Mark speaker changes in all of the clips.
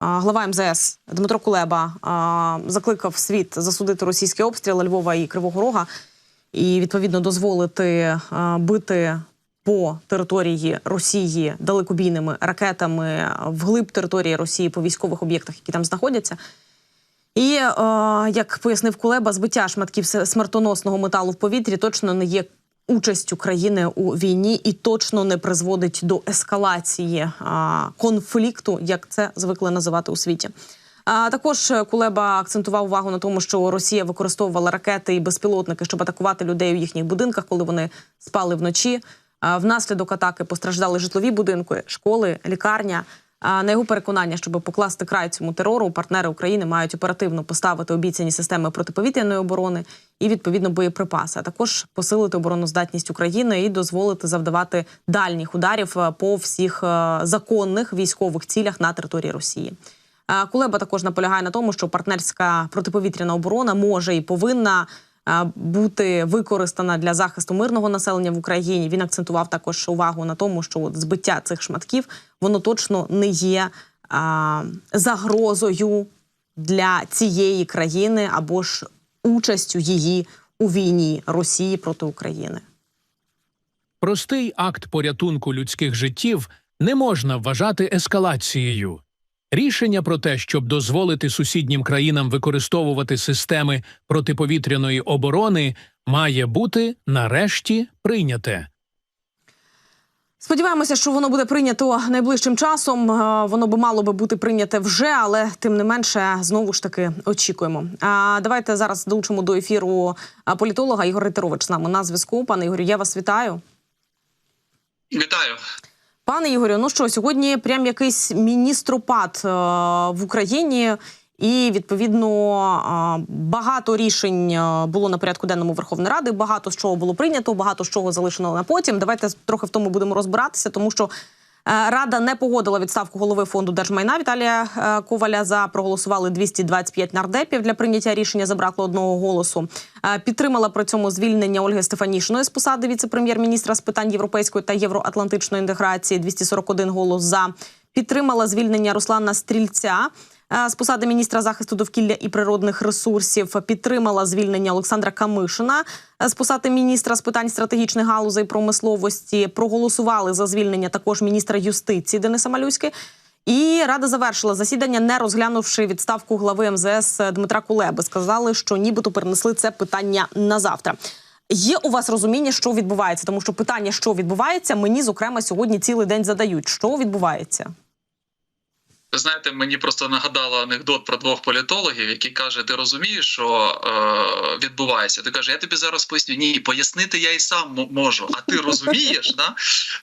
Speaker 1: глава МЗС Дмитро Кулеба закликав світ засудити російський обстріл Львова і Кривого Рога і відповідно дозволити бити по території Росії далекобійними ракетами вглиб території Росії по військових об'єктах, які там знаходяться. І як пояснив Кулеба, збиття шматків смертоносного металу в повітрі точно не є участю країни у війні і точно не призводить до ескалації конфлікту, як це звикли називати у світі. А також Кулеба акцентував увагу на тому, що Росія використовувала ракети і безпілотники, щоб атакувати людей у їхніх будинках, коли вони спали вночі. Внаслідок атаки постраждали житлові будинки, школи, лікарня. На його переконання, щоб покласти край цьому терору, партнери України мають оперативно поставити обіцяні системи протиповітряної оборони і відповідно боєприпаси, а також посилити обороноздатність України і дозволити завдавати дальніх ударів е, по всіх е, законних військових цілях на території Росії. Е, Кулеба також наполягає на тому, що партнерська протиповітряна оборона може і повинна бути використана для захисту мирного населення в Україні. Він акцентував також увагу на тому, що от збиття цих шматків воно точно не є а, загрозою для цієї країни або ж участю її у війні Росії проти України.
Speaker 2: Простий акт порятунку людських життів не можна вважати ескалацією. Рішення про те, щоб дозволити сусіднім країнам використовувати системи протиповітряної оборони, має бути нарешті прийняте.
Speaker 1: Сподіваємося, що воно буде прийнято найближчим часом. Е, Воно би мало би бути прийняте вже, але тим не менше знову ж таки очікуємо. А давайте зараз долучимо до ефіру політолога Ігор Ритерович з нами на зв'язку. Пане Ігорю, я вас вітаю.
Speaker 3: Вітаю.
Speaker 1: Пане Ігорю, ну що сьогодні прям якийсь міністропад е, в Україні, і відповідно е, багато рішень е, було на порядку денному Верховної Ради. Багато з чого було прийнято, багато з чого залишено на потім. Давайте трохи в тому будемо розбиратися, тому що. Е, Рада не погодила відставку голови фонду держмайна Віталія е, Коваля. За проголосували 225 нардепів для прийняття рішення. Забракло одного голосу. Е, Підтримала при цьому звільнення Ольги Стефанішиної з посади віце-прем'єр-міністра з питань європейської та євроатлантичної інтеграції. 241 голос за. Підтримала звільнення Руслана Стрільця. Е, З посади міністра захисту довкілля і природних ресурсів підтримала звільнення Олександра Камишина е, з посади міністра з питань стратегічних галузей промисловості. Проголосували за звільнення також міністра юстиції Дениса Малюськи. І рада завершила засідання, не розглянувши відставку глави МЗС Дмитра Кулеби. Сказали, що нібито перенесли це питання на завтра. Є у вас розуміння, що відбувається, тому що питання, що відбувається, мені зокрема сьогодні цілий день задають. Що відбувається?
Speaker 3: Ви знаєте, мені просто нагадало анекдот про двох політологів, які каже: ти розумієш, що е, відбувається? Ти каже, я тобі зараз поясню. Ні, пояснити я і сам можу. А ти розумієш? да?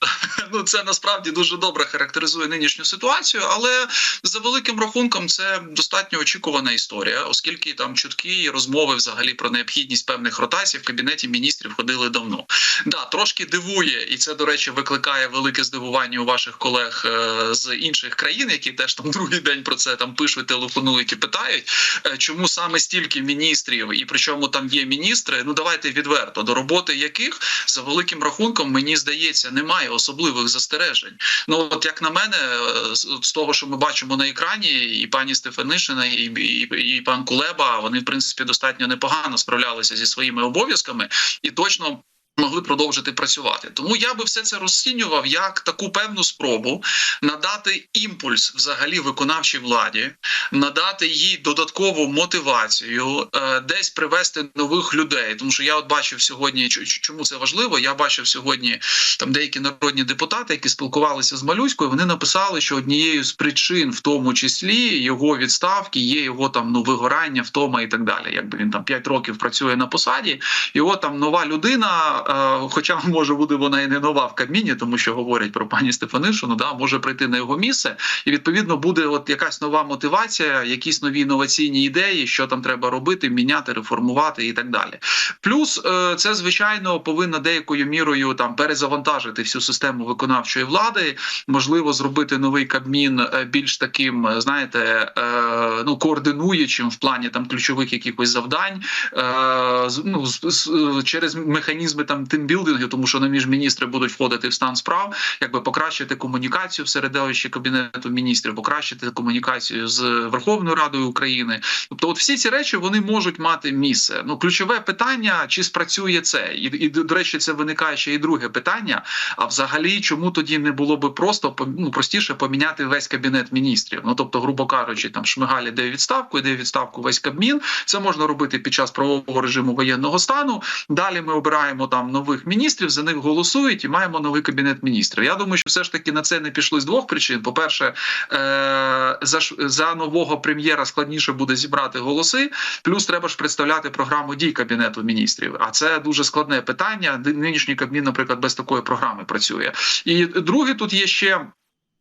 Speaker 3: ну це насправді дуже добре характеризує нинішню ситуацію, але за великим рахунком це достатньо очікувана історія, оскільки там чутки і розмови взагалі про необхідність певних ротацій в кабінеті міністрів ходили давно. Да, трошки дивує, і це до речі викликає велике здивування у ваших колег е, з інших країн, які теж там другий день про це там пишуть, телефонують і питають, е, чому саме стільки міністрів, і причому там є міністри. Ну давайте відверто до роботи яких за великим рахунком мені здається немає особливих застережень. Ну от як на мене, е, з того, що ми бачимо на екрані, і пані Стефанишина, і, і, і пан Кулеба, вони в принципі достатньо непогано справлялися зі своїми обов'язками і точно. Могли продовжити працювати, тому я би все це розцінював як таку певну спробу надати імпульс взагалі виконавчій владі, надати їй додаткову мотивацію, е, десь привести нових людей. Тому що я от бачив сьогодні, чому це важливо. Я бачив сьогодні там деякі народні депутати, які спілкувалися з Малюською. Вони написали, що однією з причин, в тому числі його відставки, є його там ну вигорання, втома і так далі. Якби він там 5 років працює на посаді, його там нова людина. Хоча може буде вона і не нова в Кабміні, тому що говорять про пані Стефанишину, да може прийти на його місце, і відповідно буде от якась нова мотивація, якісь нові інноваційні ідеї, що там треба робити, міняти, реформувати і так далі. Плюс е, це звичайно повинно деякою мірою там перезавантажити всю систему виконавчої влади, можливо, зробити новий кабмін е, більш таким, е, знаєте, ну координуючим в плані там ключових якихось завдань, ну через механізми там там тимбілдингу, тому що нові ж міністри будуть входити в стан справ, якби покращити комунікацію в середовищі кабінету міністрів, покращити комунікацію з Верховною Радою України. Тобто, от всі ці речі вони можуть мати місце. Ну ключове питання, чи спрацює це, і, і до речі, це виникає ще і друге питання. А взагалі, чому тоді не було би просто ну, простіше поміняти весь кабінет міністрів? Ну тобто, грубо кажучи, там Шмигаль іде відставку, іде відставку весь кабмін. Це можна робити під час правового режиму воєнного стану. Далі ми обираємо там нових міністрів, за них голосують і маємо новий кабінет міністрів. Я думаю, що все ж таки на це не пішло з двох причин. По перше, е- за, за нового прем'єра складніше буде зібрати голоси. Плюс треба ж представляти програму дій кабінету міністрів. А це дуже складне питання. Нинішній кабмін, наприклад, без такої програми працює. І друге, тут є ще.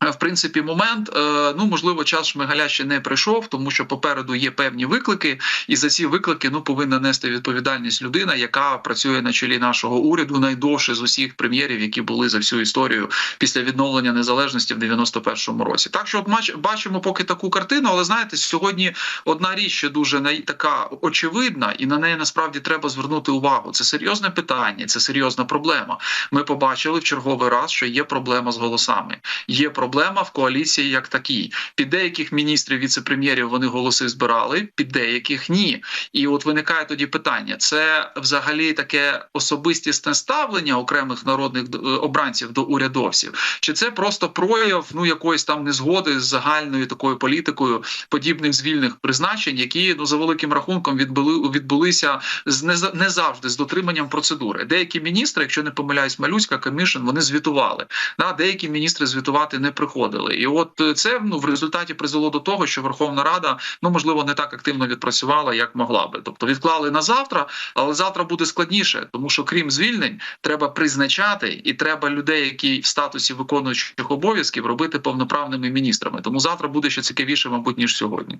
Speaker 3: Е, В принципі, момент е, ну можливо, час Шмигаля ще не прийшов, тому що попереду є певні виклики, і за ці виклики ну повинна нести відповідальність людина, яка працює на чолі нашого уряду найдовше з усіх прем'єрів, які були за всю історію після відновлення незалежності в 91-му році. Так що, от бачимо поки таку картину, але знаєте, сьогодні одна річ ще дуже така очевидна, і на неї насправді треба звернути увагу. Це серйозне питання, це серйозна проблема. Ми побачили в черговий раз, що є проблема з голосами. Є проблема в коаліції як такій. Під деяких міністрів, віце-прем'єрів вони голоси збирали, під деяких ні. І от виникає тоді питання: це взагалі таке особистісне ставлення окремих народних е, обранців до урядовців, чи це просто прояв ну якоїсь там незгоди з загальною такою політикою подібних звільних призначень, які ну за великим рахунком відбули відбулися з не, завжди з дотриманням процедури. Деякі міністри, якщо не помиляюсь, Малюська Камішин, вони звітували. Да, деякі міністри звітувати не приходили. І от е, це ну в результаті призвело до того, що Верховна Рада ну можливо не так активно відпрацювала, як могла би. Тобто відклали на завтра, але завтра буде складніше, тому що крім звільнень, треба призначати і треба людей, які в статусі виконуючих обов'язків робити повноправними міністрами. Тому завтра буде ще цікавіше, мабуть, ніж сьогодні.